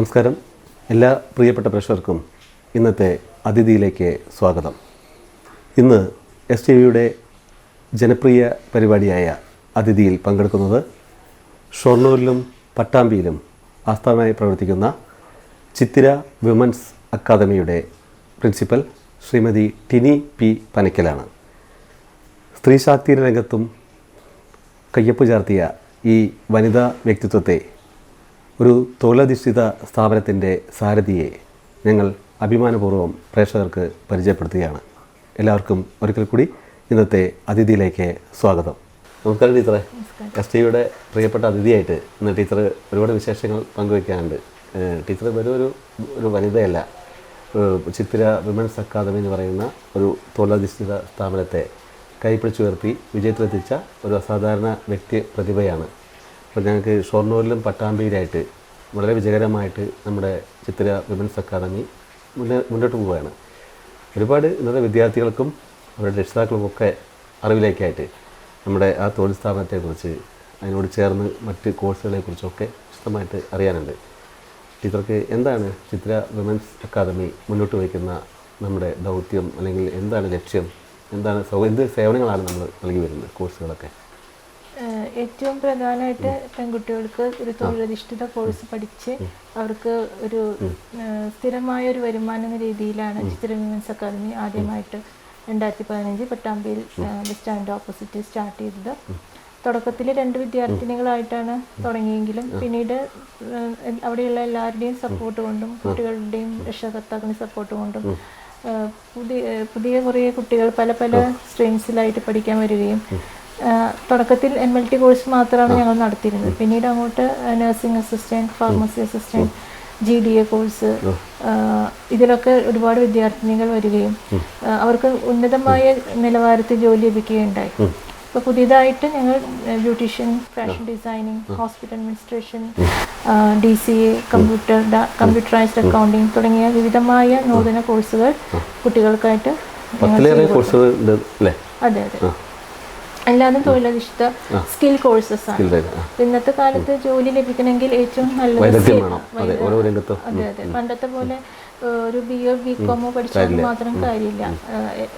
നമസ്കാരം. എല്ലാ പ്രിയപ്പെട്ട പ്രേക്ഷകർക്കും ഇന്നത്തെ അതിഥിയിലേക്ക് സ്വാഗതം. ഇന്ന് എസ് ടി വിയുടെ ജനപ്രിയ പരിപാടിയായ അതിഥിയിൽ പങ്കെടുക്കുന്നത് ഷൊർണൂരിലും പട്ടാമ്പിയിലും ആസ്ഥാനമായി പ്രവർത്തിക്കുന്ന ചിത്തിര വിമൻസ് അക്കാദമിയുടെ പ്രിൻസിപ്പൽ ശ്രീമതി ടിനി പി പനക്കലാണ്. സ്ത്രീ ശാക്തീകരണ രംഗത്തും കയ്യൊപ്പ് ചാർത്തിയ ഈ വനിതാ വ്യക്തിത്വത്തെ ഒരു തൊഴിലധിഷ്ഠിത സ്ഥാപനത്തിന്റെ സാരഥിയെ ഞങ്ങൾ അഭിമാനപൂർവം പ്രേക്ഷകർക്ക് പരിചയപ്പെടുത്തുകയാണ്. എല്ലാവർക്കും ഒരിക്കൽ കൂടി ഇന്നത്തെ അതിഥിയിലേക്ക് സ്വാഗതം. നമസ്കാരം ടീച്ചറെ. എസ് ടിയുടെ പ്രിയപ്പെട്ട അതിഥിയായിട്ട് ഇന്ന് ടീച്ചർ ഒരുപാട് വിശേഷങ്ങൾ പങ്കുവയ്ക്കാനുണ്ട് ടീച്ചർ വെറും ഒരു ഒരു വനിതയല്ല. ചിത്തിര വിമൻസ് അക്കാദമി എന്ന് പറയുന്ന ഒരു തൊഴിലധിഷ്ഠിത സ്ഥാപനത്തെ കൈപ്പിടിച്ചുയർത്തി വിജയത്തിലെത്തിച്ച ഒരു അസാധാരണ വ്യക്തി പ്രതിഭയാണ് അപ്പോൾ ഞങ്ങൾക്ക് ഷൊർണൂരിലും പട്ടാമ്പിയിലായിട്ട് വളരെ വിജയകരമായിട്ട് നമ്മുടെ ചിത്ര വിമൻസ് അക്കാദമി മുന്നേ മുന്നോട്ട് പോവുകയാണ്. ഒരുപാട് ഇന്നത്തെ വിദ്യാർത്ഥികൾക്കും അവരുടെ രക്ഷിതാക്കൾക്കൊക്കെ അറിവിലേക്കായിട്ട് നമ്മുടെ ആ തൊഴിൽ സ്ഥാപനത്തെക്കുറിച്ച് അതിനോട് ചേർന്ന് മറ്റ് കോഴ്സുകളെക്കുറിച്ചൊക്കെ വിശദമായിട്ട് അറിയാനുണ്ട്. ടീച്ചർക്ക് എന്താണ് ചിത്ര വിമൻസ് അക്കാദമി മുന്നോട്ട് വയ്ക്കുന്ന നമ്മുടെ ദൗത്യം അല്ലെങ്കിൽ എന്താണ് ലക്ഷ്യം? എന്താണ് എന്ത് സേവനങ്ങളാണ് നമ്മൾ നൽകി വരുന്നത് കോഴ്സുകളൊക്കെ? ഏറ്റവും പ്രധാനമായിട്ട് പെൺകുട്ടികൾക്ക് ഒരു തൊഴിലധിഷ്ഠിത കോഴ്സ് പഠിച്ച് അവർക്ക് ഒരു സ്ഥിരമായ ഒരു വരുമാനം എന്ന രീതിയിലാണ് ചിത്ര വിമൻസ് അക്കാദമി ആദ്യമായിട്ട് രണ്ടായിരത്തി പതിനഞ്ച് പട്ടാമ്പിയിൽ ബസ് സ്റ്റാൻഡ് ഓപ്പോസിറ്റ് സ്റ്റാർട്ട് ചെയ്തത്. തുടക്കത്തിൽ രണ്ട് വിദ്യാർത്ഥിനികളായിട്ടാണ് തുടങ്ങിയെങ്കിലും പിന്നീട് അവിടെയുള്ള എല്ലാവരുടെയും സപ്പോർട്ട് കൊണ്ടും കുട്ടികളുടെയും രക്ഷാകർത്താക്കളുടെ സപ്പോർട്ട് കൊണ്ടും പുതിയ പുതിയ കുറേ കുട്ടികൾ പല പല സ്ട്രീംസിലായിട്ട് പഠിക്കാൻ വരികയും തുടക്കത്തിൽ എം എൽ ടി കോഴ്സ് മാത്രമാണ് ഞങ്ങൾ നടത്തിയിരുന്നത്. പിന്നീട് അങ്ങോട്ട് nursing assistant pharmacy assistant G D A course ഇതിലൊക്കെ ഒരുപാട് വിദ്യാർത്ഥിനികൾ വരികയും അവർക്ക് ഉന്നതമായ നിലവാരത്തിൽ ജോലി ലഭിക്കുകയുണ്ടായി. ഇപ്പോൾ പുതിയതായിട്ട് ഞങ്ങൾ beautician fashion designing hospital administration D C A computer computerised accounting തുടങ്ങിയ വിവിധമായ നൂതന കോഴ്സുകൾ കുട്ടികൾക്കായിട്ട് അതെ അതെ. എല്ലാതും തൊഴിലധിഷ്ഠിത സ്കിൽ കോഴ്സസ് ആണ്. ഇന്നത്തെ കാലത്ത് ജോലി ലഭിക്കണമെങ്കിൽ ഏറ്റവും നല്ലത് അതെ അതെ പണ്ടത്തെ പോലെ ഒരു ബി എ ബി കോമോ പഠിച്ചാൽ മാത്രം കാര്യമില്ല.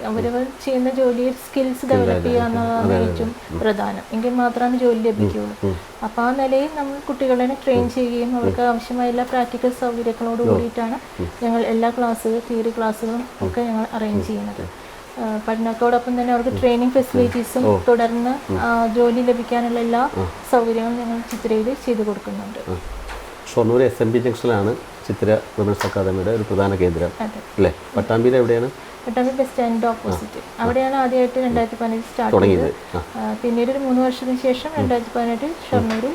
അവരവർ ചെയ്യുന്ന ജോലിയിൽ സ്കിൽസ് ഡെവലപ്പ് ചെയ്യുക എന്നുള്ളതാണ് ഏറ്റവും പ്രധാനം. എങ്കിൽ മാത്രമാണ് ജോലി ലഭിക്കുകയുള്ളൂ. അപ്പോൾ ആ നിലയിൽ നമ്മൾ കുട്ടികളെ ട്രെയിൻ ചെയ്യുകയും അവർക്ക് ആവശ്യമായ എല്ലാ പ്രാക്ടിക്കൽ സൗകര്യങ്ങളോട് കൂടിയിട്ടാണ് ഞങ്ങൾ എല്ലാ ക്ലാസ്സുകളും തിയറി ക്ലാസ്സുകളും ഒക്കെ ഞങ്ങൾ അറേഞ്ച് ചെയ്യുന്നത്. പഠനത്തോടൊപ്പം തന്നെ അവർക്ക് ട്രെയിനിങ് ഫെസിലിറ്റീസും തുടർന്ന് ജോലി ലഭിക്കാനുള്ള എല്ലാ സൗകര്യങ്ങളും ഞങ്ങൾ ചിത്രയിൽ ചെയ്തു കൊടുക്കുന്നുണ്ട്. ഷൊർണൂർ എസ് എം ബി ജംഗ്ഷനിലാണ് ചിത്ര വിമൻസ് അക്കാദമിയുടെ ഒരു പ്രധാന കേന്ദ്രം അല്ലേ? പട്ടാമ്പിയിൽ എവിടെയാണ്? പട്ടാമ്പി ബസ് സ്റ്റാൻഡിന്റെ ഓപ്പോസിറ്റ് അവിടെയാണ് ആദ്യമായിട്ട് രണ്ടായിരത്തി പതിനെട്ട് സ്റ്റാർട്ട് ചെയ്തത് പിന്നീട് ഒരു മൂന്ന് വർഷത്തിന് ശേഷം രണ്ടായിരത്തി പതിനെട്ടിൽ ഷൊർണൂരിൽ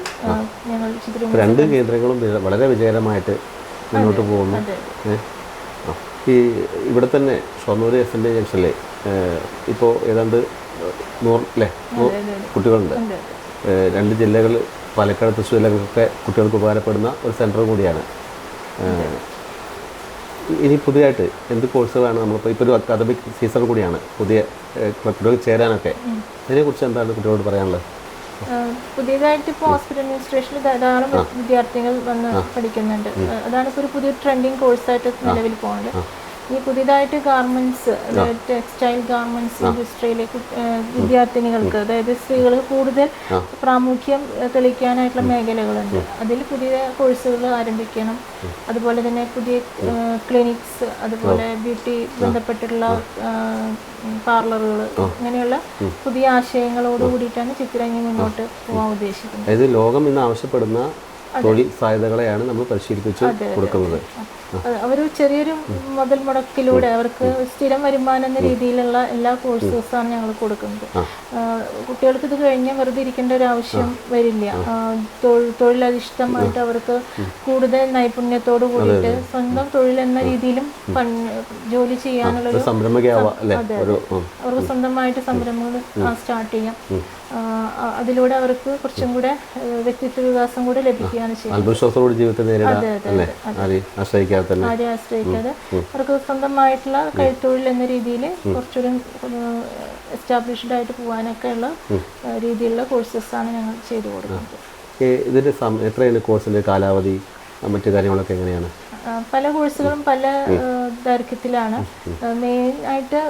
ഞങ്ങൾ ചിത്രം രണ്ട് കേന്ദ്രങ്ങളും വളരെ വിജയകരമായിട്ട് മുന്നോട്ട് പോകുന്നു. ഈ ഇവിടെ തന്നെ ഷൊർണൂർ എസ് എൻ ഡി ജംഗ്ഷനിലെ ഇപ്പോൾ ഏതാണ്ട് നൂറ് അല്ലേ. കുട്ടികളുണ്ട്. രണ്ട് ജില്ലകൾ പാലക്കാട് തൃശ്ശൂർ ജില്ലകൾക്കൊക്കെ കുട്ടികൾക്ക് ഉപകാരപ്പെടുന്ന ഒരു സെന്റർ കൂടിയാണ്. ഇനി പുതിയതായിട്ട് എന്ത് കോഴ്സുകളാണ് നമ്മളിപ്പോൾ ഇപ്പോൾ ഒരു അക്കാദമിക് സീസൺ കൂടിയാണ്. പുതിയ കുട്ടികൾക്ക് ചേരാനൊക്കെ. അതിനെക്കുറിച്ച് എന്താണ് കുട്ടികളോട് പറയാനുള്ളത്? പുതിയതായിട്ട് ഇപ്പോൾ ഹോസ്പിറ്റൽ അഡ്മിനിസ്ട്രേഷനിൽ ധാരാളം വിദ്യാർത്ഥികൾ വന്ന് പഠിക്കുന്നുണ്ട്. അതാണ് ഇപ്പോൾ ഒരു പുതിയ ട്രെൻഡിങ് കോഴ്സായിട്ട് നിലവിൽ പോകുന്നത് ഈ പുതിയതായിട്ട് ഗാർമെന്റ്സ് അതായത് ടെക്സ്റ്റൈൽ ഗാർമെന്റ്സ് ഇൻഡസ്ട്രിയിലേക്ക് വിദ്യാർത്ഥിനികൾക്ക് അതായത് സ്ത്രീകൾ കൂടുതൽ പ്രാമുഖ്യം തെളിക്കാനായിട്ടുള്ള തെളിയിക്കാനായിട്ടുള്ള മേഖലകളുണ്ട്. അതിൽ പുതിയ കോഴ്സുകൾ ആരംഭിക്കണം. അതുപോലെ തന്നെ പുതിയ ക്ലിനിക്സ് അതുപോലെ ബ്യൂട്ടി ബന്ധപ്പെട്ടിട്ടുള്ള പാർലറുകൾ അങ്ങനെയുള്ള പുതിയ ആശയങ്ങളോട് കൂടിയിട്ടാണ് ചിത്രങ്ങി മുന്നോട്ട് പോകാൻ ഉദ്ദേശിക്കുന്നത്. അതായത് ലോകം ഇന്ന് ആവശ്യപ്പെടുന്ന തൊഴിൽ സാധ്യതകളെയാണ് നമ്മൾ പരിശീലിപ്പിച്ച് കൊടുക്കുന്നത്. അവർ ചെറിയൊരു മുതൽ മുടക്കിലൂടെ അവർക്ക് സ്ഥിരം വരുമാനം എന്ന രീതിയിലുള്ള എല്ലാ കോഴ്സസാണ് ഞങ്ങൾ കൊടുക്കുന്നത്. കുട്ടികൾക്ക് ഇത് കഴിഞ്ഞാൽ വെറുതെ ഇരിക്കേണ്ട ഒരു ആവശ്യം വരില്ല. തൊഴിലധിഷ്ഠിതമായിട്ട് അവർക്ക് കൂടുതൽ നൈപുണ്യത്തോട് കൂടിയിട്ട് സ്വന്തം തൊഴിൽ എന്ന രീതിയിലും ജോലി ചെയ്യാനുള്ള. അവർക്ക് സ്വന്തമായിട്ട് സംരംഭങ്ങൾ സ്റ്റാർട്ട് ചെയ്യാം. അതിലൂടെ അവർക്ക് കുറച്ചും കൂടെ വ്യക്തിത്വ വികാസം കൂടെ ലഭിക്കുകയാണ് ചെയ്യുന്നത്. ആത്മവിശ്വാസത്തോട് ആശ്രയിക്കാതെ? തന്നെ ആരെയും ആശ്രയിക്കാതെ അവർക്ക് സ്വന്തമായിട്ടുള്ള കൈത്തൊഴിൽ എന്ന രീതിയിൽ കുറച്ചുകൂടി എസ്റ്റാബ്ലിഷ്ഡ് ആയിട്ട് പോകാനൊക്കെ ഉള്ള രീതിയിലുള്ള കോഴ്സസ് ആണ് ഞങ്ങൾ ചെയ്തു കൊടുക്കുന്നത്. ഇതിന്റെ എത്രയാണ് കോഴ്സിന്റെ കാലാവധി? മറ്റു കാര്യങ്ങളൊക്കെ എങ്ങനെയാണ്? പല കോഴ്സുകളും പല ദൈർഘ്യത്തിലാണ്. മെയിൻ ആയിട്ട്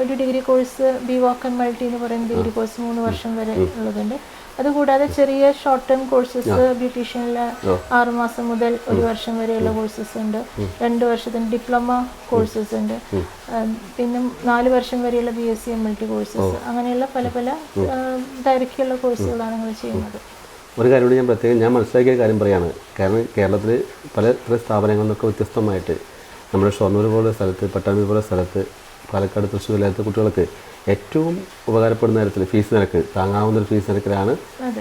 ഒരു degree course B Voc and multi എന്ന് പറയുന്ന ഡിഗ്രി കോഴ്സ് മൂന്ന് വർഷം വരെ ഉള്ളതുണ്ട്. അതുകൂടാതെ ചെറിയ ഷോർട്ട് ടേം കോഴ്സസ് ബ്യൂട്ടീഷ്യനിൽ ആറ് മാസം മുതൽ ഒരു വർഷം വരെയുള്ള കോഴ്സസ് ഉണ്ട്. രണ്ട് വർഷത്തിന് ഡിപ്ലോമ കോഴ്സസ് ഉണ്ട്. പിന്നെ നാല് വർഷം വരെയുള്ള B S C M L T courses അങ്ങനെയുള്ള പല പല ദൈർഘ്യമുള്ള കോഴ്സുകളാണ് ഞങ്ങൾ ചെയ്യുന്നത്. ഒരു കാര്യം കൂടി ഞാൻ പ്രത്യേകം ഞാൻ മനസ്സിലാക്കിയ കാര്യം പറയാണ്. കാരണം കേരളത്തിൽ പല പല സ്ഥാപനങ്ങളിൽ നിന്നൊക്കെ വ്യത്യസ്തമായിട്ട് നമ്മുടെ ഷൊർണൂർ പോലെ സ്ഥലത്ത് പട്ടാമ്പി പോലെ സ്ഥലത്ത് പാലക്കാട് തൃശ്ശൂർ ഇല്ലാത്ത കുട്ടികൾക്ക് ഏറ്റവും ഉപകാരപ്പെടുന്ന തരത്തിൽ ഫീസ് നിരക്ക് താങ്ങാവുന്ന ഒരു ഫീസ് നിരക്കിലാണ്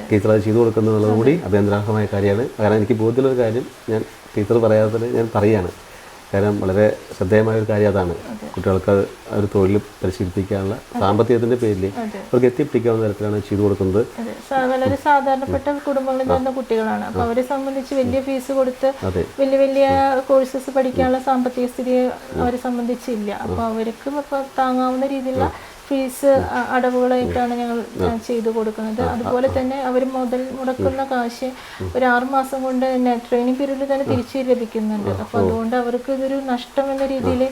ടീച്ചർ അത് ചെയ്തു കൊടുക്കുന്നത് കൂടി അഭിനന്ദനാർഹമായ കാര്യമാണ്. കാരണം എനിക്ക് ബോധ്യമുള്ള ഒരു കാര്യം ഞാൻ ടീച്ചർ പറയാതെ ഞാൻ പറയാണ് കാരണം വളരെ ശ്രദ്ധേയമായ ഒരു കാര്യം അതാണ്. കുട്ടികൾക്ക് അത് ഒരു തൊഴിൽ പരിശീലിപ്പിക്കാനുള്ള സാമ്പത്തികത്തിന്റെ പേരിൽ അവർക്ക് എത്തിപ്പിടിക്കാവുന്ന തരത്തിലാണ് ചെയ്തു കൊടുക്കുന്നത്. വളരെ സാധാരണപ്പെട്ട കുടുംബങ്ങളിൽ നിന്ന കുട്ടികളാണ്. അപ്പൊ അവരെ സംബന്ധിച്ച് വലിയ ഫീസ് കൊടുത്ത് വലിയ വലിയ കോഴ്സസ് പഠിക്കാനുള്ള സാമ്പത്തിക സ്ഥിതി അവരെ സംബന്ധിച്ചില്ല. അപ്പൊ അവർക്ക് താങ്ങാവുന്ന രീതിയിലുള്ള ഫീസ് അടവുകളായിട്ടാണ് ഞങ്ങൾ ചെയ്തു കൊടുക്കുന്നത്. അതുപോലെ തന്നെ അവർ മുതൽ മുടക്കുന്ന കാശ് ഒരു ആറുമാസം കൊണ്ട് തന്നെ ട്രെയിനിങ് പീരീഡിൽ തന്നെ തിരിച്ചു ലഭിക്കുന്നുണ്ട്. അപ്പോൾ അതുകൊണ്ട് അവർക്ക് ഇതൊരു നഷ്ടം എന്ന രീതിയിൽ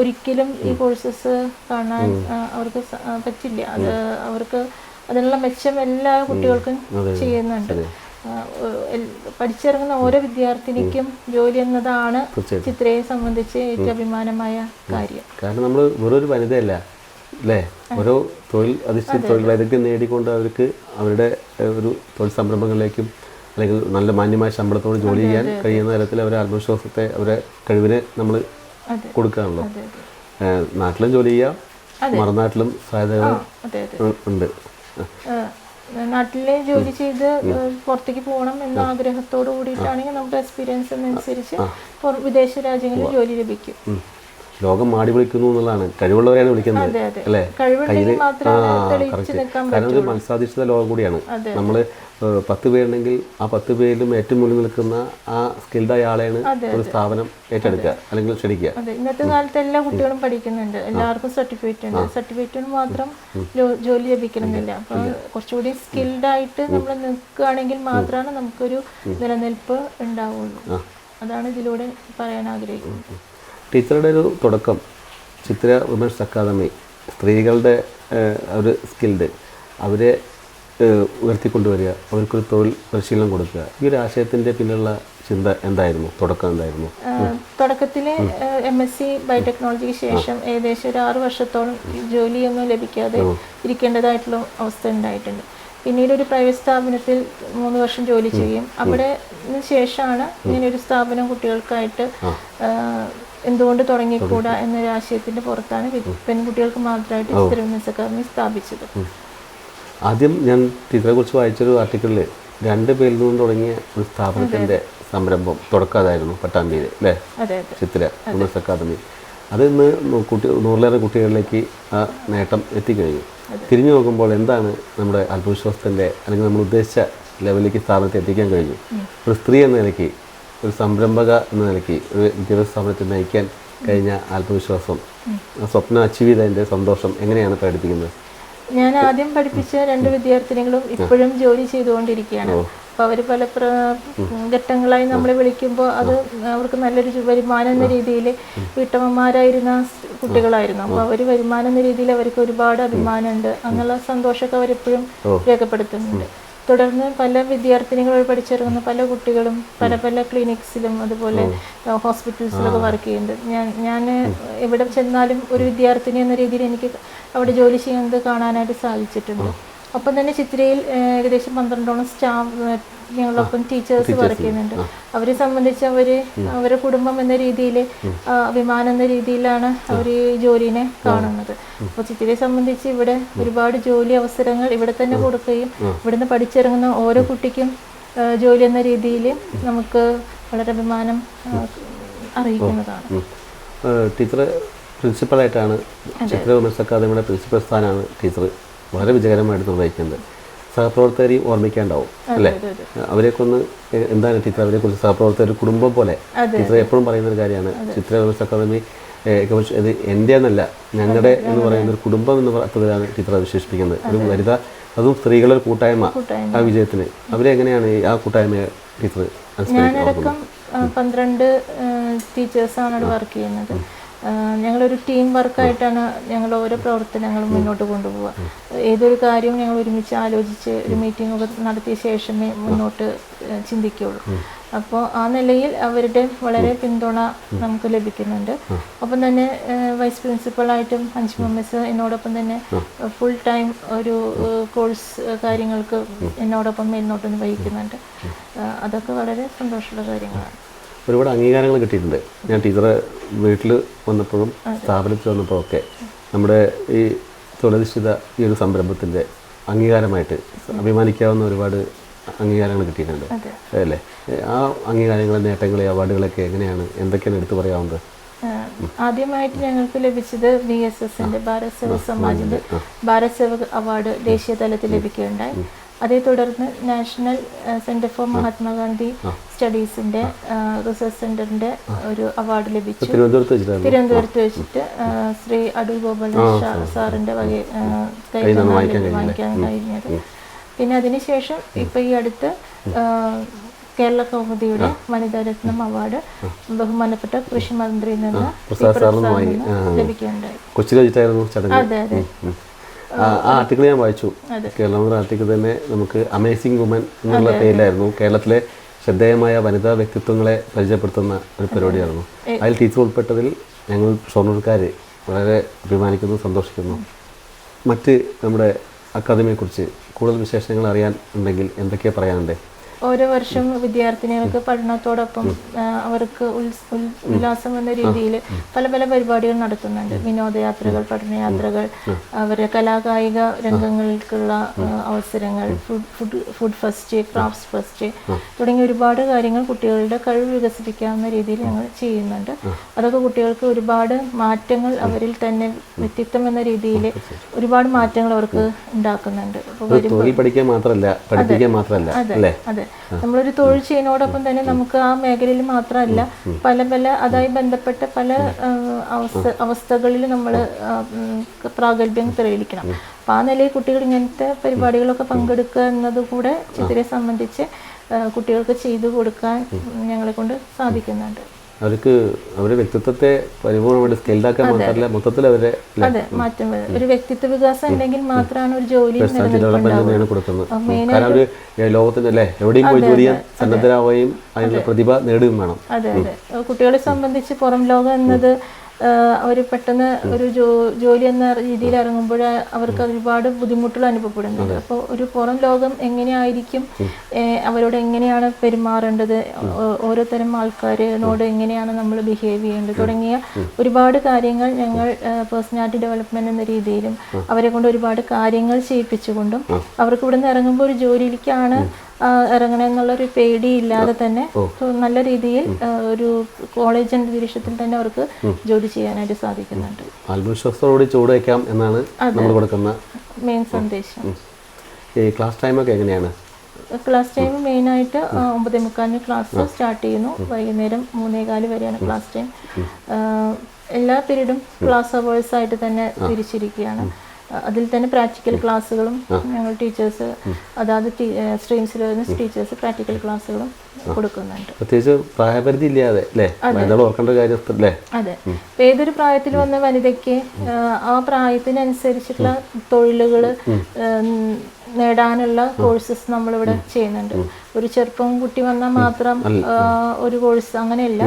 ഒരിക്കലും ഈ കോഴ്സസ് കാണാൻ അവർക്ക് പറ്റില്ല. അത് അവർക്ക് അതിനുള്ള മെച്ചം എല്ലാ കുട്ടികൾക്കും ചെയ്യുന്നുണ്ട്. പഠിച്ചിറങ്ങുന്ന ഓരോ വിദ്യാർത്ഥിനിക്കും ജോലി എന്നതാണ് ചിത്രയെ സംബന്ധിച്ച് ഏറ്റവും അഭിമാനമായ കാര്യം. കാരണം നമ്മൾ വെറൊരു വനിതയല്ല. അല്ലേ ഓരോ തൊഴിൽ അധിഷ്ഠിത തൊഴിൽ വൈദഗ്ധ്യം നേടിക്കൊണ്ട് അവർക്ക് അവരുടെ ഒരു തൊഴിൽ സംരംഭങ്ങളിലേക്കും അല്ലെങ്കിൽ നല്ല മാന്യമായ ശമ്പളത്തോട് ജോലി ചെയ്യാൻ കഴിയുന്ന തരത്തിൽ അവരെ ആത്മവിശ്വാസത്തെ അവരെ കഴിവിനെ നമ്മൾ ഏഹ്, നാട്ടിലും ജോലി ചെയ്യാം മറുനാട്ടിലും ഉ- ഉണ്ട്. നാട്ടിലെ ജോലി ചെയ്ത് പുറത്തേക്ക് പോകണം എന്ന ആഗ്രഹത്തോടു കൂടിയിട്ടാണെങ്കിൽ നമ്മുടെ എക്സ്പീരിയൻസ് അനുസരിച്ച് പുറ- വിദേശ രാജ്യങ്ങളിൽ ജോലി ലഭിക്കും. ലോകം മാടി വിളിക്കുന്നു എന്നുള്ളതാണ്. കഴിവുള്ളവരെയാണ് വിളിക്കുന്നത് അല്ലേ? മാത്രമേ ആ, കറക്റ്റ്. കാരണം ഒരു മത്സാധിഷ്ഠിത ലോകം കൂടിയാണ്. നമ്മൾ പത്ത് പേരുണ്ടെങ്കിൽ ആ പത്ത് പേരിലും ഏറ്റവും മുന്നിൽ നിൽക്കുന്ന ആ സ്കിൽഡായ ആളെയാണ് ഒരു സ്ഥാപനം ഏറ്റെടുക്കുക അല്ലെങ്കിൽ ക്ഷണിക്കുക. ഇന്നത്തെ കാലത്ത് എല്ലാ കുട്ടികളും പഠിക്കുന്നുണ്ട്. എല്ലാവർക്കും സർട്ടിഫിക്കറ്റ് ഉണ്ട്. സർട്ടിഫിക്കറ്റിന് മാത്രം ജോലി ലഭിക്കണമെന്നില്ല. അപ്പൊ കുറച്ചുകൂടി സ്കിൽഡ് ആയിട്ട് നമ്മൾ നിൽക്കുകയാണെങ്കിൽ മാത്രമാണ് നമുക്കൊരു നിലനിൽപ്പ് ഉണ്ടാവുള്ളൂ. അതാണ് ഇതിലൂടെ പറയാൻ ആഗ്രഹിക്കുന്നത്. ടീച്ചറുടെ ഒരു തുടക്കം ചിത്ര വിമൻസ് അക്കാദമി സ്ത്രീകളുടെ ഒരു സ്കിൽഡ് അവരെ ഉയർത്തിക്കൊണ്ടുവരിക അവർക്കൊരു തൊഴിൽ പരിശീലനം കൊടുക്കുക. ഈ ഒരു ആശയത്തിന്റെ പിന്നിലുള്ള ചിന്ത എന്തായിരുന്നു? തുടക്കം എന്തായിരുന്നു? തുടക്കത്തിൽ എം എസ് സി ബയോടെക്നോളജിക്ക് ശേഷം ഏകദേശം ഒരു ആറ് വർഷത്തോളം ജോലിയൊന്നും ലഭിക്കാതെ ഇരിക്കേണ്ടതായിട്ടുള്ള അവസ്ഥ ഉണ്ടായിട്ടുണ്ട്. പിന്നീട് ഒരു പ്രൈവറ്റ് സ്ഥാപനത്തിൽ മൂന്ന് വർഷം ജോലി ചെയ്യും. അവിടെ ശേഷമാണ് ഇങ്ങനെ ഒരു സ്ഥാപനം കുട്ടികൾക്കായിട്ട് എന്തുകൊണ്ട് തുടങ്ങിക്കൂടാ എന്നൊരു ആശയത്തിന്റെ പുറത്താണ് പെൺകുട്ടികൾക്ക് മാത്രമായിട്ട് തിരുവനന്തപുരം അക്കാദമി സ്ഥാപിച്ചത്. ആദ്യം ഞാൻ ചിത്രത്തെ കുറിച്ച് വായിച്ചൊരു ആർട്ടിക്കിളിൽ രണ്ട് പേരിൽ നിന്നും തുടങ്ങിയ ഒരു സ്ഥാപനത്തിന്റെ സംരംഭം തുടക്കം അതായിരുന്നു പട്ടാമ്പിയിൽ അല്ലേ ചിത്ര വുമൻസ് അക്കാദമി. അത് ഇന്ന് കുട്ടി നൂറിലേറെ കുട്ടികളിലേക്ക് ആ നേട്ടം എത്തിക്കഴിഞ്ഞു. തിരിഞ്ഞു നോക്കുമ്പോൾ എന്താണ് നമ്മുടെ ആത്മവിശ്വാസത്തിന്റെ അല്ലെങ്കിൽ നമ്മൾ ഉദ്ദേശിച്ച ലെവലിലേക്ക് സ്ഥാപനത്തെ എത്തിക്കാൻ കഴിഞ്ഞു? ഒരു സ്ത്രീ എന്ന നിലയ്ക്ക് ഒരു സംരംഭക എന്ന നിലയ്ക്ക് ഒരു വിദ്യാഭ്യാസ സ്ഥാപനത്തെ നയിക്കാൻ കഴിഞ്ഞ ആത്മവിശ്വാസം. ആ സ്വപ്നം അച്ചീവ് ചെയ്തതിന്റെ സന്തോഷം എങ്ങനെയാണ് പ്രകടിപ്പിക്കുന്നത്? ഞാൻ ആദ്യം പഠിപ്പിച്ച രണ്ട് വിദ്യാർത്ഥിനികളും ഇപ്പോഴും ജോലി ചെയ്തുകൊണ്ടിരിക്കുകയാണ്. അപ്പോൾ അവർ പല ഘട്ടങ്ങളായി നമ്മളെ വിളിക്കുമ്പോൾ അത് അവർക്ക് നല്ലൊരു വരുമാനം എന്ന രീതിയിൽ വീട്ടമ്മമാരായിരുന്ന കുട്ടികളായിരുന്നു. അപ്പോൾ അവർ വരുമാനം എന്ന രീതിയിൽ അവർക്ക് ഒരുപാട് അഭിമാനമുണ്ട്. അങ്ങനെയുള്ള സന്തോഷമൊക്കെ അവരെപ്പോഴും രേഖപ്പെടുത്തുന്നുണ്ട്. തുടർന്ന് പല വിദ്യാർത്ഥിനികൾ പഠിച്ചിറങ്ങുന്ന പല കുട്ടികളും പല പല ക്ലിനിക്സിലും അതുപോലെ ഹോസ്പിറ്റൽസിലൊക്കെ വർക്ക് ചെയ്യുന്നുണ്ട്. ഞാൻ ഞാൻ എവിടെ ചെന്നാലും ഒരു വിദ്യാർത്ഥിനി എന്ന രീതിയിൽ എനിക്ക് അവിടെ ജോലി ചെയ്യുന്നത് കാണാനായിട്ട് സാധിച്ചിട്ടുണ്ട്. ഒപ്പം തന്നെ ചിത്രയിൽ ഏകദേശം പന്ത്രണ്ടോളം സ്റ്റാഫ് ഞങ്ങളൊപ്പം ടീച്ചേഴ്സ് വർക്ക് ചെയ്യുന്നുണ്ട് അവരെ സംബന്ധിച്ച് അവർ അവരുടെ കുടുംബം എന്ന രീതിയിൽ അഭിമാനം എന്ന രീതിയിലാണ് അവർ ഈ ജോലിനെ കാണുന്നത്. അപ്പോൾ ചിത്രയെ സംബന്ധിച്ച് ഇവിടെ ഒരുപാട് ജോലി അവസരങ്ങൾ ഇവിടെ തന്നെ കൊടുക്കുകയും ഇവിടുന്ന് പഠിച്ചിറങ്ങുന്ന ഓരോ കുട്ടിക്കും ജോലി എന്ന രീതിയിൽ നമുക്ക് വളരെ അഭിമാനം അറിയിക്കുന്നതാണ്. ടീച്ചർ പ്രിൻസിപ്പളായിട്ടാണ് ചിത്ര വിമർശ അക്കാദമിയുടെ പ്രിൻസിപ്പൽ സ്ഥാനമാണ് ടീച്ചർ. വളരെ വിജയകരമായിട്ട് നിർവഹിക്കുന്നത് സഹപ്രവർത്തകരെയും ഓർമ്മിക്കാണ്ടാവും അല്ലേ? അവരെയൊക്കെ ഒന്ന് എന്താണ് ചിത്ര അവരെ കുറിച്ച് സഹപ്രവർത്തകർ കുടുംബം പോലെ. ചിത്ര എപ്പോഴും പറയുന്ന ഒരു കാര്യമാണ് ചിത്ര വിമർശ അക്കാദമി ഇത് എന്റെ എന്നല്ല ഞങ്ങളുടെ എന്ന് പറയുന്ന ഒരു കുടുംബം എന്ന് പദ്ധതിയിലാണ് ചിത്ര വിശേഷിപ്പിക്കുന്നത് ഒരു വനിത അതും സ്ത്രീകളുടെ കൂട്ടായ്മ ആ വിജയത്തിന്. അവരെ എങ്ങനെയാണ് ആ കൂട്ടായ്മയെ ടീച്ചർ അനുസ്മരിക്കുന്നത് ഞാനടക്കം ആ, പന്ത്രണ്ട് ടീച്ചേഴ്സാണ് അവിടെ വർക്ക് ചെയ്യുന്നത്. ഞങ്ങളൊരു ടീം വർക്കായിട്ടാണ് ഞങ്ങൾ ഓരോ പ്രവർത്തനങ്ങളും മുന്നോട്ട് കൊണ്ടുപോവുക ഏതൊരു കാര്യവും ഞങ്ങൾ ഒരുമിച്ച് ആലോചിച്ച് ഒരു മീറ്റിംഗ് ഒക്കെ നടത്തിയ ശേഷമേ മുന്നോട്ട് ചിന്തിക്കുകയുള്ളൂ അപ്പോൾ ആ നിലയിൽ അവരുടെ വളരെ പിന്തുണ നമുക്ക് ലഭിക്കുന്നുണ്ട്. ഒപ്പം തന്നെ വൈസ് പ്രിൻസിപ്പളായിട്ടും അഞ്ജുമ മിസ് എന്നോടൊപ്പം തന്നെ ഫുൾ ടൈം ഒരു കോഴ്സ് കാര്യങ്ങൾക്ക് എന്നോടൊപ്പം മേൽനോട്ടം വഹിക്കുന്നുണ്ട്. അതൊക്കെ വളരെ സന്തോഷമുള്ള കാര്യങ്ങളാണ്. ഒരുപാട് അംഗീകാരങ്ങൾ കിട്ടിയിട്ടുണ്ട്. ഞാൻ ടീച്ചറെ വീട്ടിൽ വന്നപ്പോഴും സ്ഥാപനത്തിൽ വന്നപ്പോഴും ഒക്കെ നമ്മുടെ ഈ തൊഴിലധിഷ്ഠിത ഈ ഒരു സംരംഭത്തിന്റെ അംഗീകാരമായിട്ട് അഭിമാനിക്കാവുന്ന ഒരുപാട് അംഗീകാരങ്ങൾ കിട്ടിയിട്ടുണ്ട്. അല്ലേ? ആ അംഗീകാരങ്ങൾ നേട്ടങ്ങൾ അവാർഡുകളൊക്കെ എങ്ങനെയാണ്? എന്തൊക്കെയാണ് എടുത്തു പറയാവുന്നത്? ആദ്യമായിട്ട് ഞങ്ങൾക്ക് ലഭിച്ചത് ബി എസ് എസിന്റെ ഭാരത് സേവക് സമാജിന്റെ ഭാരത് സേവക് അവാർഡ് ദേശീയ തലത്തിൽ ലഭിക്കുകയുണ്ടായി. അതേ തുടർന്ന് നാഷണൽ സെന്റർ ഫോർ മഹാത്മാഗാന്ധി സ്റ്റഡീസിന്റെ റിസർച്ച് സെന്ററിന്റെ ഒരു അവാർഡ് ലഭിച്ചു. തിരുവനന്തപുരത്ത് വെച്ചിട്ട് ശ്രീ അടൂർ ഗോപാലൻ സാറിന്റെ വക വാങ്ങിക്കാൻ കഴിഞ്ഞത്. പിന്നെ അതിനുശേഷം ഇപ്പൊ ഈ അടുത്ത് കേരള കൗമുദിയുടെ വനിതാരത്നം അവാർഡ് ബഹുമാനപ്പെട്ട കൃഷി മന്ത്രിയിൽ നിന്ന് ലഭിക്കുകയുണ്ടായി. അതെ അതെ. ആ ആർട്ടിക്കിൾ ഞാൻ വായിച്ചു. കേരളം ആർട്ടിക്കിൾ തന്നെ നമുക്ക് അമേസിംഗ് വുമൻ എന്നുള്ള പേരിലായിരുന്നു. കേരളത്തിലെ ശ്രദ്ധേയമായ വനിതാ വ്യക്തിത്വങ്ങളെ പരിചയപ്പെടുത്തുന്ന ഒരു പരിപാടിയായിരുന്നു. അതിൽ ടീച്ചർ ഉൾപ്പെട്ടതിൽ ഞങ്ങൾ ഷൊർണൂർക്കാർ വളരെ അഭിമാനിക്കുന്നു സന്തോഷിക്കുന്നു. മറ്റ് നമ്മുടെ അക്കാദമിയെക്കുറിച്ച് കൂടുതൽ വിശേഷങ്ങൾ അറിയാൻ ഉണ്ടെങ്കിൽ എന്തൊക്കെയാണ് പറയാനുണ്ട്? ഓരോ വർഷം വിദ്യാർത്ഥിനികൾക്ക് പഠനത്തോടൊപ്പം അവർക്ക് ഉല്ലാസം എന്ന രീതിയിൽ പല പല പരിപാടികൾ നടത്തുന്നുണ്ട്. വിനോദയാത്രകൾ പഠനയാത്രകൾ അവരുടെ കലാകായിക രംഗങ്ങൾക്കുള്ള അവസരങ്ങൾ food food fest fest crafts fest തുടങ്ങിയ ഒരുപാട് കാര്യങ്ങൾ കുട്ടികളുടെ കഴിവ് വികസിപ്പിക്കാവുന്ന രീതിയിൽ ഞങ്ങൾ ചെയ്യുന്നുണ്ട്. അതൊക്കെ കുട്ടികൾക്ക് ഒരുപാട് മാറ്റങ്ങൾ അവരിൽ തന്നെ വ്യക്തിത്വം എന്ന രീതിയിൽ ഒരുപാട് മാറ്റങ്ങൾ അവർക്ക് ഉണ്ടാക്കുന്നുണ്ട്. അപ്പോൾ പഠിക്കാൻ മാത്രമല്ല പഠിപ്പിക്കാൻ മാത്രമല്ല അല്ലേ? അതെ. നമ്മളൊരു തൊഴിൽ ചെയ്യുന്നതോടൊപ്പം തന്നെ നമുക്ക് ആ മേഖലയിൽ മാത്രമല്ല പല പല അതായി ബന്ധപ്പെട്ട പല അവസ്ഥ അവസ്ഥകളിൽ നമ്മൾ പ്രാഗൽഭ്യം തെളിയിക്കണം. അപ്പം ആ നിലയിൽ കുട്ടികൾ ഇങ്ങനത്തെ പരിപാടികളൊക്കെ പങ്കെടുക്കുക എന്നത് കൂടെ ചിത്രയെ സംബന്ധിച്ച് കുട്ടികൾക്ക് ചെയ്തു കൊടുക്കാൻ ഞങ്ങളെ കൊണ്ട് സാധിക്കുന്നുണ്ട്. അവർക്ക് അവരുടെ വ്യക്തിത്വത്തെ പരിപൂർണമായിട്ട് സ്കെയിൽഡാക്കാൻ മാത്രമല്ല മൊത്തത്തിൽ അവരെ മാറ്റം ഒരു വ്യക്തിത്വ വികാസം ഉണ്ടെങ്കിൽ മാത്രമാണ് ഒരു ജോലി ഡെവലപ്മെന്റ് കൊടുക്കുന്നത്. കാരണം അവർ ലോകത്തിൽ അല്ലേ എവിടെയും പോയി ജോലി ചെയ്യാൻ സന്നദ്ധരാവുകയും അതിനുള്ള പ്രതിഭ നേടുകയും വേണം. അതെ അതെ. കുട്ടികളെ സംബന്ധിച്ച് പുറം ലോകം എന്നത് അവർ പെട്ടെന്ന് ഒരു ജോ ജോലി എന്ന രീതിയിൽ ഇറങ്ങുമ്പോൾ അവർക്ക് ഒരുപാട് ബുദ്ധിമുട്ടുകൾ അനുഭവപ്പെടുന്നുണ്ട്. അപ്പോൾ ഒരു പുറം ലോകം എങ്ങനെയായിരിക്കും അവരോട് എങ്ങനെയാണ് പെരുമാറേണ്ടത്? ഓരോ തരം ആൾക്കാരോട് എങ്ങനെയാണ് നമ്മൾ ബിഹേവ് ചെയ്യേണ്ടത്? തുടങ്ങിയ ഒരുപാട് കാര്യങ്ങൾ ഞങ്ങൾ പേഴ്സണാലിറ്റി ഡെവലപ്മെന്റ് എന്ന രീതിയിലും അവരെ കൊണ്ട് ഒരുപാട് കാര്യങ്ങൾ ചെയ്യിപ്പിച്ചുകൊണ്ടും അവർക്ക് ഇവിടെ നിന്ന് ഇറങ്ങുമ്പോൾ ഒരു ജോലിയിലേക്കാണ് ആ, എന്നുള്ളൊരു പേടി ഇല്ലാതെ തന്നെ നല്ല രീതിയിൽ ഒരു കോളേജ് അന്തരീക്ഷത്തിൽ തന്നെ അവർക്ക് ജോലി ചെയ്യാനായിട്ട് സാധിക്കുന്നുണ്ട്. ആത്മവിശ്വാസത്തോടുകൂടി ചൂട് വയ്ക്കാം എന്നാണ് നമ്മൾ കൊടുക്കുന്ന മെയിൻ സന്ദേശം. ക്ലാസ് ഈ ക്ലാസ് ടൈമൊക്കെ എങ്ങനെയാണ്? ക്ലാസ് ടൈം മെയിനായിട്ട് ഒമ്പതേ മുക്കാലിന് ക്ലാസ് സ്റ്റാർട്ട് ചെയ്യുന്നു. വൈകുന്നേരം മൂന്നേകാൽ വരെയാണ് ക്ലാസ് ടൈം എല്ലാ പീരീഡും ക്ലാസ് അവേഴ്സ് ആയിട്ട് തന്നെ തിരിച്ചിരിക്കുകയാണ്. അതിൽ തന്നെ പ്രാക്ടിക്കൽ ക്ലാസ്സുകളും ഞങ്ങൾ ടീച്ചേഴ്സ് അതായത് സ്ട്രീംസിൽ വരുന്ന ടീച്ചേഴ്സ് പ്രാക്ടിക്കൽ ക്ലാസ്സുകളും കൊടുക്കുന്നുണ്ട്. പ്രത്യേകിച്ച് പ്രായപരിധി ഇല്ലാതെ ഓർക്കേണ്ട കാര്യം അതെ. ഏതൊരു പ്രായത്തിൽ വന്ന വനിതയ്ക്ക് ആ, പ്രായത്തിനനുസരിച്ചിട്ടുള്ള തൊഴിലുകൾ നേടാനുള്ള കോഴ്സസ് നമ്മളിവിടെ ചെയ്യുന്നുണ്ട്. ഒരു ചെറുപ്പം കുട്ടി വന്നാൽ മാത്രം ഒരു കോഴ്സ് അങ്ങനെയല്ല.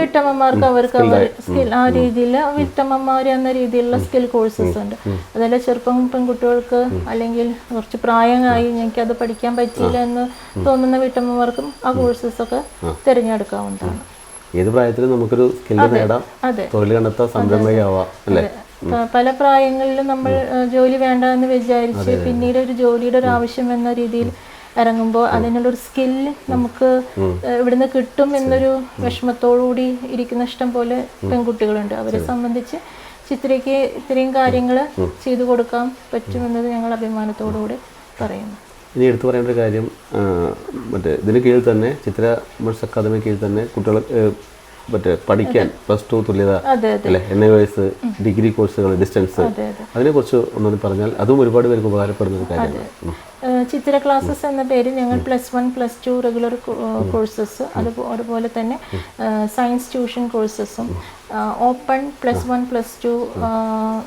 വീട്ടമ്മമാർക്കും അവർക്ക് അവർ സ്കിൽ ആ രീതിയിൽ വീട്ടമ്മമാർ എന്ന രീതിയിലുള്ള സ്കിൽ കോഴ്സസ് ഉണ്ട്. അതല്ല ചെറുപ്പം പെൺകുട്ടികൾക്ക് അല്ലെങ്കിൽ കുറച്ച് പ്രായമായി എനിക്ക് അത് പഠിക്കാൻ പറ്റിയില്ല എന്ന് തോന്നുന്ന വീട്ടമ്മമാർക്കും ആ കോഴ്സസ് ഒക്കെ തിരഞ്ഞെടുക്കാവുന്നതാണ്. ഏത് പ്രായത്തിലും നമുക്കൊരു സ്കില്ല് നേടാം. തൊഴിൽ കണ്ടെത്താം സംരംഭകയാവാം അല്ലേ? പല പ്രായങ്ങളിലും നമ്മൾ ജോലി വേണ്ട എന്ന് വിചാരിച്ച് പിന്നീട് ഒരു ജോലിയുടെ ഒരു ആവശ്യം എന്ന രീതിയിൽ ഇറങ്ങുമ്പോൾ അതിനുള്ളൊരു സ്കില്ല് നമുക്ക് ഇവിടുന്ന് കിട്ടും എന്നൊരു വിഷമത്തോടുകൂടി ഇരിക്കുന്ന ഇഷ്ടം പോലെ പെൺകുട്ടികളുണ്ട്. അവരെ സംബന്ധിച്ച് ചിത്രയ്ക്ക് ഇത്രയും കാര്യങ്ങൾ ചെയ്തു കൊടുക്കാൻ പറ്റുമെന്നത് ഞങ്ങൾ അഭിമാനത്തോടുകൂടി പറയുന്നു. ഇനി എടുത്തു പറയേണ്ട ഒരു കാര്യം മറ്റേ ഇതിന് കീഴിൽ തന്നെ ചിത്ര അക്കാദമി കീഴിൽ തന്നെ കുട്ടികൾ മറ്റേ പഠിക്കാൻ പ്ലസ് ടു തുല്യത അല്ലെ? എൻ ഐ വയസ്സ് ഡിഗ്രി കോഴ്സുകൾ ഡിസ്റ്റൻസ് അതെ അതെ. അതിനെക്കുറിച്ച് ഒന്നുകൂടി പറഞ്ഞാൽ അതും ഒരുപാട് പേർക്ക് ഉപകാരപ്പെടുന്ന ഒരു കാര്യമാണ്. ചിത്ര ക്ലാസ്സസ് എന്ന പേര് ഞങ്ങൾ plus one plus two regular courses അതുപോലെ തന്നെ science tuition കോഴ്സസും open plus one plus two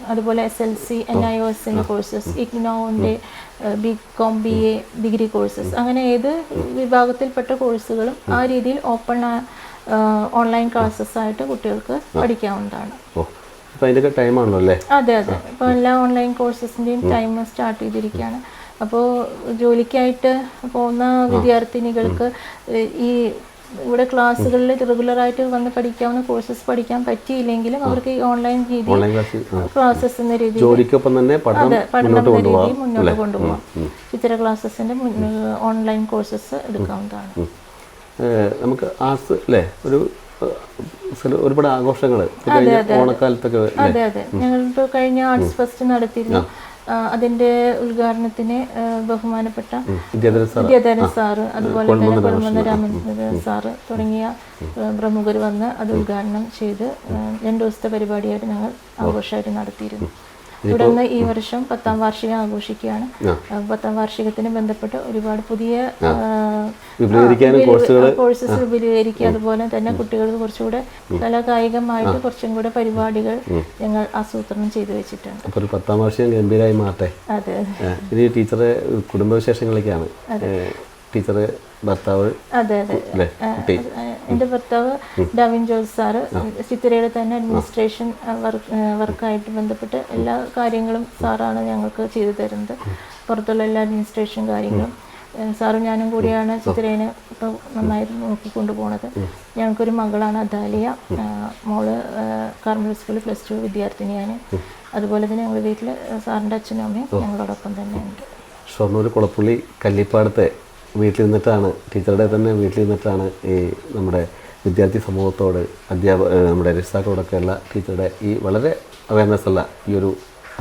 അതുപോലെ S L C N I O എസിന്റെ courses ഇഗ്നോന്റെ B com B A degree courses അങ്ങനെ ഏത് വിഭാഗത്തിൽപ്പെട്ട കോഴ്സുകളും ആ രീതിയിൽ ഓപ്പൺ ഓൺലൈൻ ക്ലാസ്സസ് ആയിട്ട് കുട്ടികൾക്ക് പഠിക്കാവുന്നതാണ്. ഓ അപ്പോൾ അതിന്റെയൊക്കെ ടൈമാണല്ലോ അല്ലേ? അതെ അതെ. ഇപ്പോൾ എല്ലാ ഓൺലൈൻ കോഴ്സസിന്റെയും ടൈം സ്റ്റാർട്ട് ചെയ്തിരിക്കുകയാണ്. അപ്പോൾ ജോലിക്കായിട്ട് പോകുന്ന വിദ്യാർത്ഥിനികൾക്ക് ഈ ഇവിടെ ക്ലാസ്സുകളിൽ റെഗുലർ ആയിട്ട് വന്ന് പഠിക്കാവുന്ന കോഴ്സസ് പഠിക്കാൻ പറ്റിയില്ലെങ്കിലും അവർക്ക് ഈ ഓൺലൈൻ രീതി ക്ലാസ്സസ് എന്ന രീതിയിൽ ജോലിക്കൊപ്പം തന്നെ പഠനം മുന്നോട്ട് കൊണ്ടുപോകാം രീതിയിൽ മുന്നോട്ട് കൊണ്ടുപോകാം ചിത്ര ക്ലാസ്സസിന്റെ ഓൺലൈൻ കോഴ്സസ് എടുക്കാവുന്നതാണ്. നമുക്ക് ആസ് അല്ലേ ഒരു ഒരുപാട് ആഘോഷങ്ങൾ ഓണക്കാലത്തൊക്കെ? അതെ അതെ. ഞങ്ങളിപ്പോൾ കഴിഞ്ഞ ആർട്സ് ഫെസ്റ്റ് നടത്തിയിരുന്നു. അതിന്റെ ഉദ്ഘാടനത്തിന് ബഹുമാനപ്പെട്ട വിദ്യാധര വിദ്യാധരൻ സാറ്. അതുപോലെ തന്നെ കൊഴുമന്ന രാമചന്ദ്രൻ സാറ് തുടങ്ങിയ പ്രമുഖർ വന്ന് അത് ഉദ്ഘാടനം ചെയ്ത് രണ്ട് ദിവസത്തെ പരിപാടിയായിട്ട് ഞങ്ങൾ ആഘോഷമായിട്ട് നടത്തിയിരുന്നു. തുടർന്ന് ഈ വർഷം പത്താം വാർഷികം ആഘോഷിക്കുകയാണ്. പത്താം വാർഷികത്തിന് ബന്ധപ്പെട്ട് ഒരുപാട് പുതിയ കോഴ്സസ് വിപുലീകരിക്കുക. അതുപോലെ തന്നെ കുട്ടികൾക്ക് കുറച്ചുകൂടെ കലാകായികമായിട്ട് കുറച്ചും കൂടെ പരിപാടികൾ ഞങ്ങൾ ആസൂത്രണം ചെയ്തു വെച്ചിട്ടുണ്ട്. അപ്പോൾ ഒരു പത്താം വാർഷികം ഗംഭീരമായി മാറട്ടെ. അതെ ഇനി ടീച്ചറെ കുടുംബവിശേഷങ്ങളിലേക്കാണ്. ടീച്ചറ് ഭർത്താവ് എന്റെ ഭർത്താവ് ഡവിൻ ജോസ് സാറ് ചിത്തിരയുടെ തന്നെ അഡ്മിനിസ്ട്രേഷൻ വർക്ക് വർക്കായിട്ട് ബന്ധപ്പെട്ട് എല്ലാ കാര്യങ്ങളും സാറാണ് ഞങ്ങൾക്ക് ചെയ്തു തരുന്നത്. പുറത്തുള്ള എല്ലാ അഡ്മിനിസ്ട്രേഷൻ കാര്യങ്ങളും. സാറും ഞാനും കൂടിയാണ് ചിത്രേനെ ഇപ്പോൾ നന്നായിട്ട് നോക്കിക്കൊണ്ടു പോണത്. ഞങ്ങൾക്കൊരു മകളാണ് അദാലിയ. മോൾ കാർമൽ സ്കൂളിൽ പ്ലസ് ടു വിദ്യാർത്ഥിനിയാണ്. അതുപോലെ തന്നെ ഞങ്ങളുടെ വീട്ടിൽ സാറിന്റെ അച്ഛനും അമ്മയും ഞങ്ങളോടൊപ്പം തന്നെയുണ്ട്. ഷൊർണൂർ കുളപ്പുള്ളി കല്ലിപ്പാടത്തെ വീട്ടിൽ നിന്നിട്ടാണ് ടീച്ചറുടെ തന്നെ വീട്ടിൽ നിന്നിട്ടാണ് ഈ നമ്മുടെ വിദ്യാർത്ഥി സമൂഹത്തോട് അധ്യാപക നമ്മുടെ രക്ഷിതാക്കളോടൊക്കെയുള്ള ടീച്ചറുടെ ഈ വളരെ അവയർനെസ് ഉള്ള ഈ ഒരു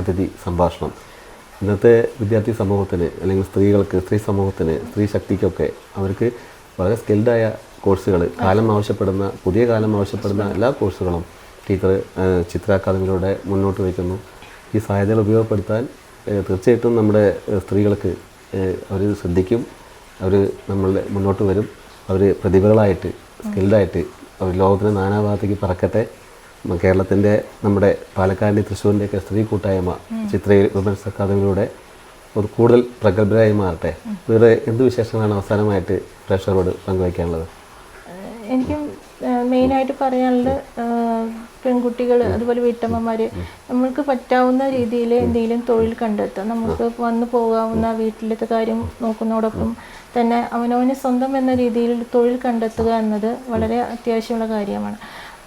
അതിഥി സംഭാഷണം. ഇന്നത്തെ വിദ്യാർത്ഥി സമൂഹത്തിന് അല്ലെങ്കിൽ സ്ത്രീകൾക്ക് സ്ത്രീ സമൂഹത്തിന് സ്ത്രീ ശക്തിക്കൊക്കെ അവർക്ക് വളരെ സ്കിൽഡായ കോഴ്സുകൾ കാലം ആവശ്യപ്പെടുന്ന പുതിയ കാലം ആവശ്യപ്പെടുന്ന എല്ലാ കോഴ്സുകളും ടീച്ചർ ചിത്ര അക്കാദമിയിലൂടെ മുന്നോട്ട് വയ്ക്കുന്നു. ഈ സാധ്യതകൾ ഉപയോഗപ്പെടുത്താൻ തീർച്ചയായിട്ടും നമ്മുടെ സ്ത്രീകൾക്ക് അവർ ശ്രദ്ധിക്കും. അവർ നമ്മളുടെ മുന്നോട്ട് വരും. അവർ പ്രതിഭകളായിട്ട് സ്കിൽഡായിട്ട് അവർ ലോകത്തിന് നാനാഭാഗത്തേക്ക് പറക്കട്ടെ. കേരളത്തിന്റെ നമ്മുടെ പാലക്കാടിന്റെ തൃശ്ശൂരിന്റെയൊക്കെ സ്ത്രീ കൂട്ടായ്മ ചിത്രയിൽ വിമൻസ് അക്കാദമിയിലൂടെ ഒരു കൂടുതൽ പ്രഗത്ഭരായി മാറട്ടെ. വേറെ എന്ത് വിശേഷങ്ങളാണ് അവസാനമായിട്ട് പ്രേക്ഷകരോട് പങ്കുവയ്ക്കാനുള്ളത്? എനിക്ക് എനിക്കും മെയിനായിട്ട് പറയാനുള്ളത് പെൺകുട്ടികൾ അതുപോലെ വീട്ടമ്മമാർ നമ്മൾക്ക് പറ്റാവുന്ന രീതിയിൽ എന്തെങ്കിലും തൊഴിൽ കണ്ടെത്താം നമുക്ക് വന്നു പോകാവുന്ന വീട്ടിലത്തെ കാര്യം നോക്കുന്നതോടൊപ്പം തന്നെ അവനവന് സ്വന്തം എന്ന രീതിയിൽ തൊഴിൽ കണ്ടെത്തുക എന്നത് വളരെ അത്യാവശ്യമുള്ള കാര്യമാണ്.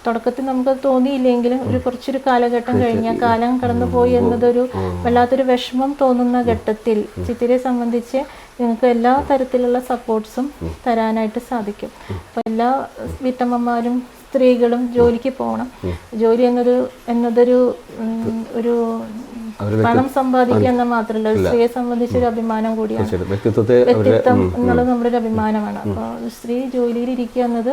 തുടക്കത്തിൽ നമുക്ക് തോന്നിയില്ലെങ്കിലും ഒരു കുറച്ചൊരു കാലഘട്ടം കഴിഞ്ഞാൽ കാലം കടന്നുപോയി എന്നതൊരു വല്ലാത്തൊരു വിഷമം തോന്നുന്ന ഘട്ടത്തിൽ ചിത്തിരെ സംബന്ധിച്ച് നിങ്ങൾക്ക് എല്ലാ തരത്തിലുള്ള സപ്പോർട്ട്സും തരാനായിട്ട് സാധിക്കും. അപ്പം എല്ലാ വീട്ടമ്മമാരും സ്ത്രീകളും ജോലിക്ക് പോകണം. ജോലി എന്നൊരു എന്നതൊരു ഒരു പണം സമ്പാദിക്കുക എന്ന മാത്രമല്ല ഒരു സ്ത്രീയെ സംബന്ധിച്ചൊരു അഭിമാനം കൂടിയാണ്. വ്യക്തിത്വത്തെ വ്യക്തിത്വം എന്നുള്ളത് നമ്മുടെ ഒരു അഭിമാനമാണ്. അപ്പോൾ സ്ത്രീ ജോലിയിൽ ഇരിക്കുക എന്നത്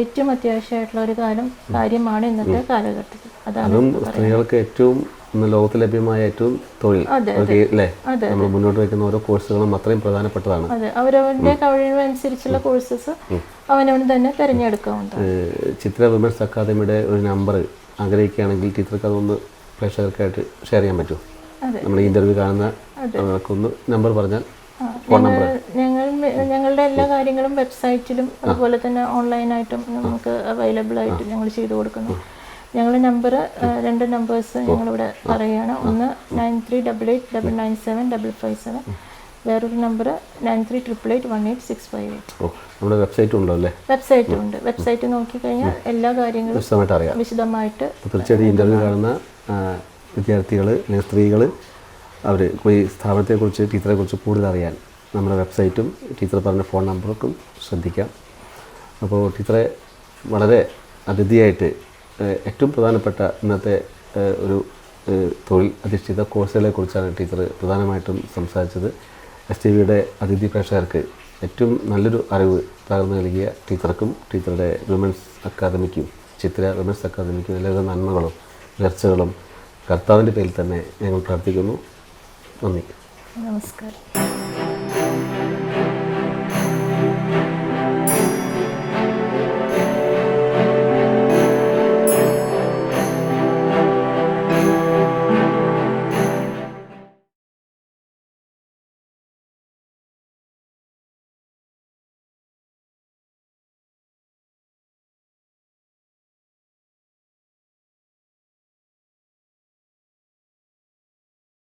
ഏറ്റവും അത്യാവശ്യമായിട്ടുള്ള ഒരു കാലം കാര്യമാണ് ഇന്നത്തെ കാലഘട്ടത്തിൽ. അതാണ് അതും സ്ത്രീകൾക്ക് ഏറ്റവും ഇന്ന് ലോകത്ത് ലഭ്യമായ ഏറ്റവും തൊഴിൽ. നമ്മൾ മുന്നോട്ട് വയ്ക്കുന്ന ഓരോ കോഴ്സുകളും അത്രയും പ്രധാനപ്പെട്ടതാണ്. അവരവന്റെ കഴിവനുസരിച്ചുള്ള കോഴ്സസ് അവനവൻ തന്നെ തിരഞ്ഞെടുക്കാവുന്നതാണ്. ചിത്ര വിമൻസ് അക്കാദമിയുടെ ഒരു നമ്പർ ആഗ്രഹിക്കുകയാണെങ്കിൽ ടീച്ചർക്ക് അതൊന്ന് പ്രേക്ഷകർക്കായിട്ട് ഷെയർ ചെയ്യാൻ പറ്റുമോ? നമ്മൾ ഇന്റർവ്യൂ കാണുന്ന ഒന്ന് നമ്പർ പറഞ്ഞാൽ ഞങ്ങൾ ഞങ്ങൾ ഞങ്ങളുടെ എല്ലാ കാര്യങ്ങളും വെബ്സൈറ്റിലും അതുപോലെ തന്നെ ഓൺലൈനായിട്ടും നമുക്ക് അവൈലബിൾ ആയിട്ട് ഞങ്ങൾ ചെയ്തു കൊടുക്കുന്നു. ഞങ്ങളുടെ നമ്പർ രണ്ട് നമ്പേഴ്സ് ഞങ്ങളിവിടെ പറയുകയാണ് ഒന്ന് nine three double eight double nine seven double five seven വേറൊരു number nine three triple eight one eight six five eight. നമ്മുടെ വെബ്സൈറ്റ് ഉണ്ടോ അല്ലേ വെബ്സൈറ്റ് ഉണ്ട്. വെബ്സൈറ്റ് നോക്കിക്കഴിഞ്ഞാൽ എല്ലാ കാര്യങ്ങളും വിശദമായിട്ട് അറിയാം. വിശദമായിട്ട് തീർച്ചയായിട്ടും ഇന്റർവ്യൂ കാണുന്ന വിദ്യാർത്ഥികൾ അല്ലെങ്കിൽ സ്ത്രീകൾ അവർ ഈ സ്ഥാപനത്തെക്കുറിച്ച് ടീച്ചറെക്കുറിച്ച് കൂടുതൽ അറിയാൻ നമ്മുടെ വെബ്സൈറ്റും ടീച്ചർ പറഞ്ഞ ഫോൺ നമ്പറൊക്കെ ശ്രദ്ധിക്കാം. അപ്പോൾ ടീച്ചറെ വളരെ അതിഥിയായിട്ട് ഏറ്റവും പ്രധാനപ്പെട്ട ഇന്നത്തെ ഒരു തൊഴിൽ അധിഷ്ഠിത കോഴ്സുകളെ കുറിച്ചാണ് ടീച്ചർ പ്രധാനമായിട്ടും സംസാരിച്ചത്. എസ് ടി വിയുടെ അതിഥി പ്രേക്ഷകർക്ക് ഏറ്റവും നല്ലൊരു അറിവ് പകർന്നു നൽകിയ ടീച്ചർക്കും ടീച്ചറുടെ വിമൻസ് അക്കാദമിക്കും ചിത്ര വിമൻസ് അക്കാദമിക്കും എല്ലാവിധ നന്മകളും ഉയർച്ചകളും കർത്താവിന്റെ പേരിൽ തന്നെ ഞങ്ങൾ പ്രാർത്ഥിക്കുന്നു. നന്ദി. നമസ്കാരം.